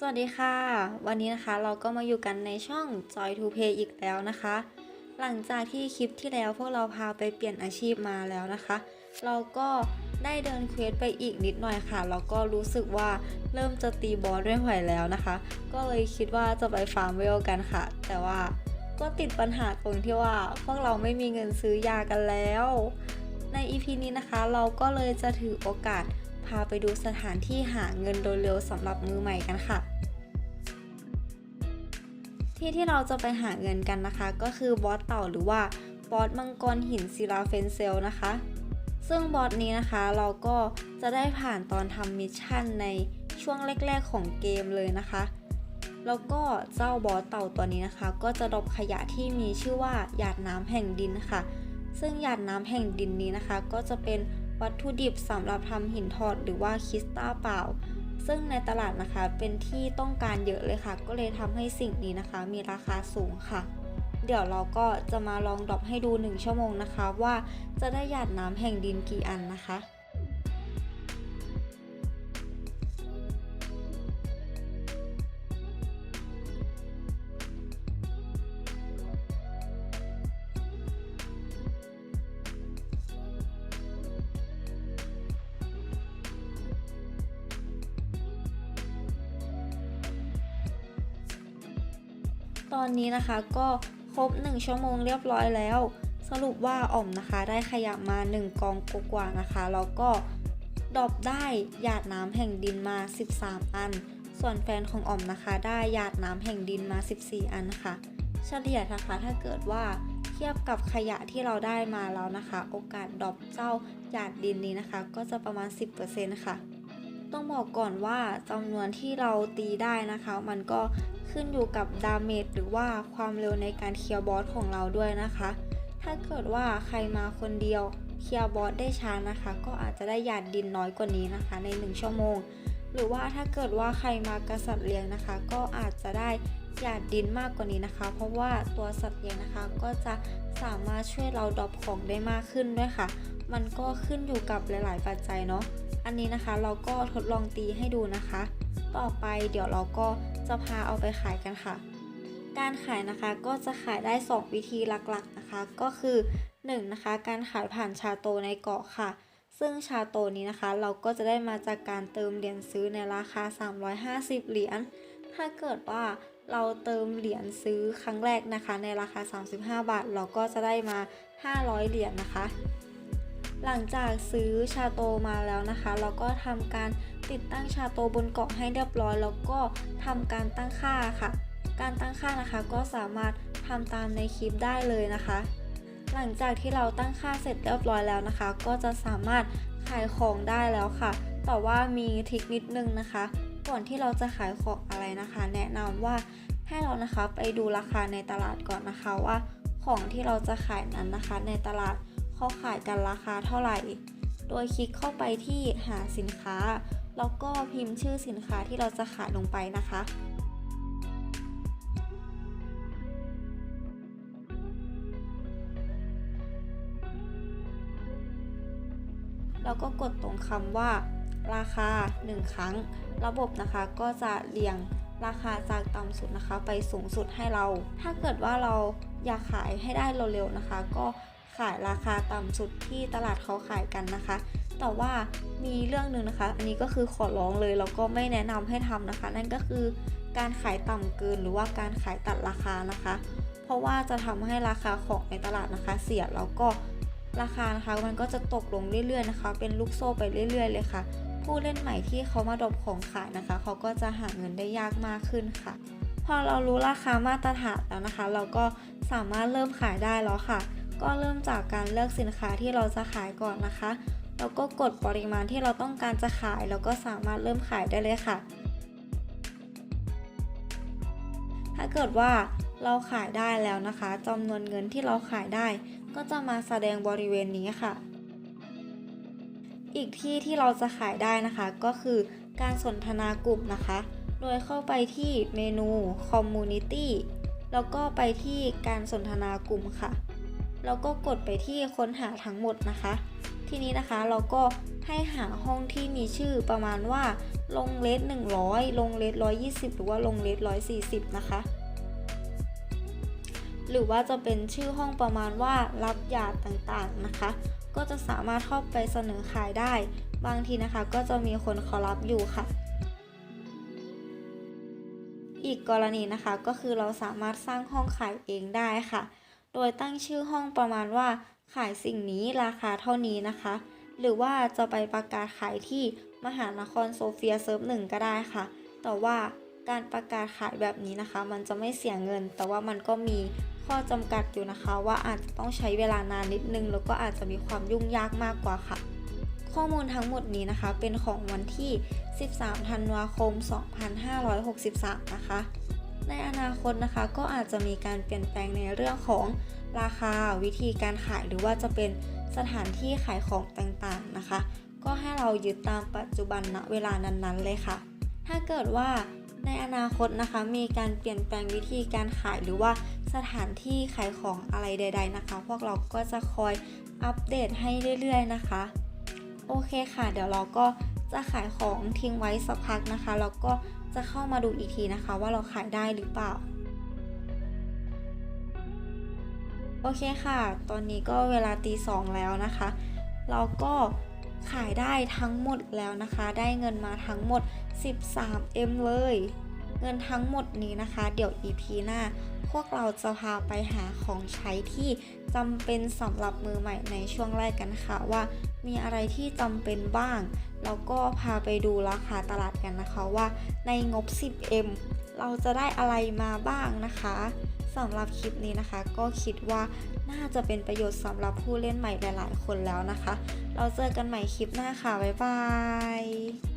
สวัสดีค่ะ วันนี้นะคะเราก็มาอยู่กันในช่อง Joy to Pay อีกแล้วนะคะ หลังจากที่คลิปที่แล้วพวกเราพาไปเปลี่ยนอาชีพมาแล้วนะคะ เราก็ได้เดินเควสไปอีกนิดหน่อยค่ะแล้วก็รู้สึกว่าเริ่มจะตีบอสไม่ไหวแล้วนะคะ ก็เลยคิดว่าจะไปฟาร์มเวลกันค่ะ แต่ว่าก็ติดปัญหาตรงที่ว่า พวกเราไม่มีเงินซื้อยากันแล้ว ใน EP นี้นะคะ เราก็เลยจะถือโอกาส พาไปดูสถานที่หาเงินโดยเร็วสำหรับมือใหม่กันค่ะ ที่ที่เราจะไปหาเงินกันนะคะ ก็คือบอสเต่าหรือว่าบอสมังกรหินศิลาเฟนเซลนะคะ ซึ่งบอสนี้นะคะเราก็จะได้ผ่านตอนทำมิชชั่นในช่วงแรกๆของเกมเลยนะคะแล้วก็เจ้าบอสเต่าตัวนี้นะคะ ก็จะดรอปขยะที่มีชื่อว่าหยาดน้ำแห่งดินค่ะ ซึ่งหยาดน้ำแห่งดินนี้นะคะ ก็จะเป็น วัตถุดิบสำหรับทำหินทอดหรือว่าคริสตัลเปล่า ซึ่งในตลาดนะคะเป็นที่ต้องการเยอะเลยค่ะ ก็เลยทำให้สิ่งนี้นะคะ มีราคาสูงค่ะ เดี๋ยวเราก็จะมาลองดรอปให้ดู 1 ชั่วโมงนะคะ ว่าจะได้หยาดน้ำแห่งดินกี่อันนะคะ ตอนนี้นะคะก็ครบ 1 ชั่วโมงเรียบร้อยแล้ว สรุปว่าอ่อมนะคะได้ขยะมา 1 กองกว่าๆนะคะแล้วก็ดอปได้หยาดน้ำแห่งดินมา 13 อัน ส่วนแฟนของอ่อมนะคะ ได้หยาดน้ำแห่งดินมา 14 อันค่ะ เฉลี่ยนะคะถ้าเกิดว่าเทียบกับขยะที่เราได้มาแล้วนะคะ โอกาสดรอปเจ้าหยาดดินนี้นะคะ ก็จะประมาณ 10%ค่ะ ต้องบอกก่อนว่าจำนวนที่เราตีได้นะคะ มันก็ ขึ้นอยู่กับดาเมจหรือว่าความเร็วในการเคลียร์บอสของเราด้วยนะคะ ถ้าเกิดว่าใครมาคนเดียวเคลียร์บอสได้ช้านะคะ ก็อาจจะได้หยาดดินน้อยกว่านี้นะคะ ใน 1 ชั่วโมง หรือว่าถ้าเกิดว่าใครมากระสัตว์เลี้ยงนะคะ ก็อาจจะได้หยาดดินมากกว่านี้นะคะ เพราะว่าตัวสัตว์เลี้ยงนะคะ ก็จะสามารถช่วยเราดรอปของได้มากขึ้นด้วยค่ะ มันก็ขึ้นอยู่กับหลาย ๆ ปัจจัยเนาะอันนี้นะคะเราก็ทดลองตีให้ดูนะคะ ต่อไปเดี๋ยวเราก็จะพาเอาไปขายกันค่ะ การขายนะคะก็จะขายได้ 2 วิธีหลักๆนะคะ ก็คือ 1. นะคะ การขายผ่านชาโตในเกาะค่ะ ซึ่งชาโตนี้นะคะ เราก็จะได้มาจากการเติมเหรียญซื้อในราคา 350 เหรียญ ถ้าเกิดว่าเราเติมเหรียญซื้อครั้งแรกนะคะ ในราคา 35 บาท เราก็จะได้มา 500 เหรียญนะคะ หลังจากซื้อชาโตมาแล้วนะคะ เราก็ทำการติดตั้งชาโตบนเกาะให้เรียบร้อย แล้วก็ทำการตั้งค่าค่ะ การตั้งค่านะคะก็สามารถทำตามในคลิปได้เลยนะคะ หลังจากที่เราตั้งค่าเสร็จเรียบร้อยแล้วนะคะ ก็จะสามารถขายของได้แล้วค่ะ แต่ว่ามีทริคนิดนึงนะคะ ก่อนที่เราจะขายของอะไรนะคะ แนะนำว่าให้เรานะคะไปดูราคาในตลาดก่อนนะคะว่า ของที่เราจะขายนั้นนะคะในตลาด เขาขายกันราคาเท่าไหร่ โดยคลิกเข้าไปที่หาสินค้า แล้วก็พิมพ์ชื่อสินค้าที่เราจะขายลงไปนะคะแล้วก็กดตรงคำว่า ราคา 1 ครั้ง ระบบนะคะก็จะเรียงราคาจากต่ำสุดนะคะ ไปสูงสุดให้เรา ถ้าเกิดว่าเราอยากขายให้ได้เร็วๆนะคะ ก็ ขายราคาต่ำสุดที่ตลาดเขาขายกันนะคะ แต่ว่ามีเรื่องหนึ่งนะคะ อันนี้ก็คือขอร้องเลยแล้วก็ไม่แนะนำให้ทำนะคะ นั่นก็คือการขายต่ำเกินหรือว่าการขายตัดราคานะคะ เพราะว่าจะทำให้ราคาของในตลาดนะคะ เสียแล้วก็ราคานะคะมันก็จะตกลงเรื่อยๆนะคะ เป็นลูกโซ่ไปเรื่อย ๆ เลยค่ะ ผู้เล่นใหม่ที่เขามาดรอปของขายนะคะ เขาก็จะหาเงินได้ยากมากขึ้นค่ะ พอเรารู้ราคามาตรฐานแล้วนะคะ เราก็สามารถเริ่มขายได้แล้วค่ะ ก็เริ่มจากการเลือกสินค้าที่เราจะขายก่อนนะคะ แล้วก็กดปริมาณที่เราต้องการจะขาย แล้วก็สามารถเริ่มขายได้เลยค่ะ ถ้าเกิดว่าเราขายได้แล้วนะคะจำนวนเงินที่เราขายได้ ก็จะมาแสดงบริเวณนี้ค่ะ อีกที่ที่เราจะขายได้นะคะ ก็คือการสนทนากลุ่มนะคะ โดยเข้าไปที่เมนู Community แล้วก็ไปที่การสนทนากลุ่มค่ะ แล้วก็กดไปที่ค้นหาทั้งหมดนะคะ ทีนี้นะคะเราก็ให้หาห้องที่มีชื่อประมาณว่า ลงเลท100 ลงเลท120 หรือว่าลงเลท140 นะคะ หรือว่าจะเป็นชื่อห้องประมาณว่ารับยาต่างๆนะคะ ก็จะสามารถเข้าไปเสนอขายได้ บางทีนะคะก็จะมีคนเขารับอยู่ค่ะอีกกรณีนะคะก็คือเราสามารถสร้างห้องขายเองได้ค่ะ โดยตั้งชื่อห้องประมาณว่า ขายสิ่งนี้ราคาเท่านี้นะคะ หรือว่าจะไปประกาศขายที่มหานครโซเฟียเซิร์ฟหนึ่งก็ได้ค่ะ แต่ว่าการประกาศขายแบบนี้นะคะ มันจะไม่เสียเงิน แต่ว่ามันก็มีข้อจำกัดอยู่นะคะ ว่าอาจจะต้องใช้เวลานานนิดนึง แล้วก็อาจจะมีความยุ่งยากมากกว่าค่ะ ข้อมูลทั้งหมดนี้นะคะ เป็นของวันที่ 13 ธันวาคม 2563 นะคะ ในอนาคตนะคะก็อาจจะมีการเปลี่ยนแปลงในเรื่องของราคาวิธีการขายหรือว่าจะเป็นสถานที่ขายของต่างๆนะคะ ก็ให้เรายึดตามปัจจุบันณเวลานั้นๆเลยค่ะ ถ้าเกิดว่าในอนาคตนะคะมีการเปลี่ยนแปลงวิธีการขายหรือว่าสถานที่ขายของอะไรใด ๆนะคะ พวกเราก็จะคอยอัปเดตให้เรื่อยๆนะคะ โอเคค่ะ เดี๋ยวเราก็จะขายของทิ้งไว้สักพักนะคะแล้วก็ จะเข้ามาดูอีกทีนะคะว่าเราขายได้หรือเปล่า โอเคค่ะ ตอนนี้ก็เวลาตีสองแล้วนะคะ เราก็ขายได้ทั้งหมดแล้วนะคะ ได้เงินมาทั้งหมด 13M เลย เงินทั้งหมดนี้นะคะ เดี๋ยว EP หน้า พวกเราจะพาไปหาของใช้ที่จำเป็นสำหรับมือใหม่ในช่วงแรกกันค่ะว่ามีอะไรที่จำเป็นบ้าง แล้วก็พาไปดูราคาตลาดกันนะคะว่าในงบ 10M เราจะได้อะไรมาบ้างนะคะสำหรับคลิปนี้นะคะ ก็คิดว่าน่าจะเป็นประโยชน์สำหรับผู้เล่นใหม่หลาย ๆ คนแล้วนะคะ เราเจอกันใหม่คลิปหน้าค่ะ บ๊ายบาย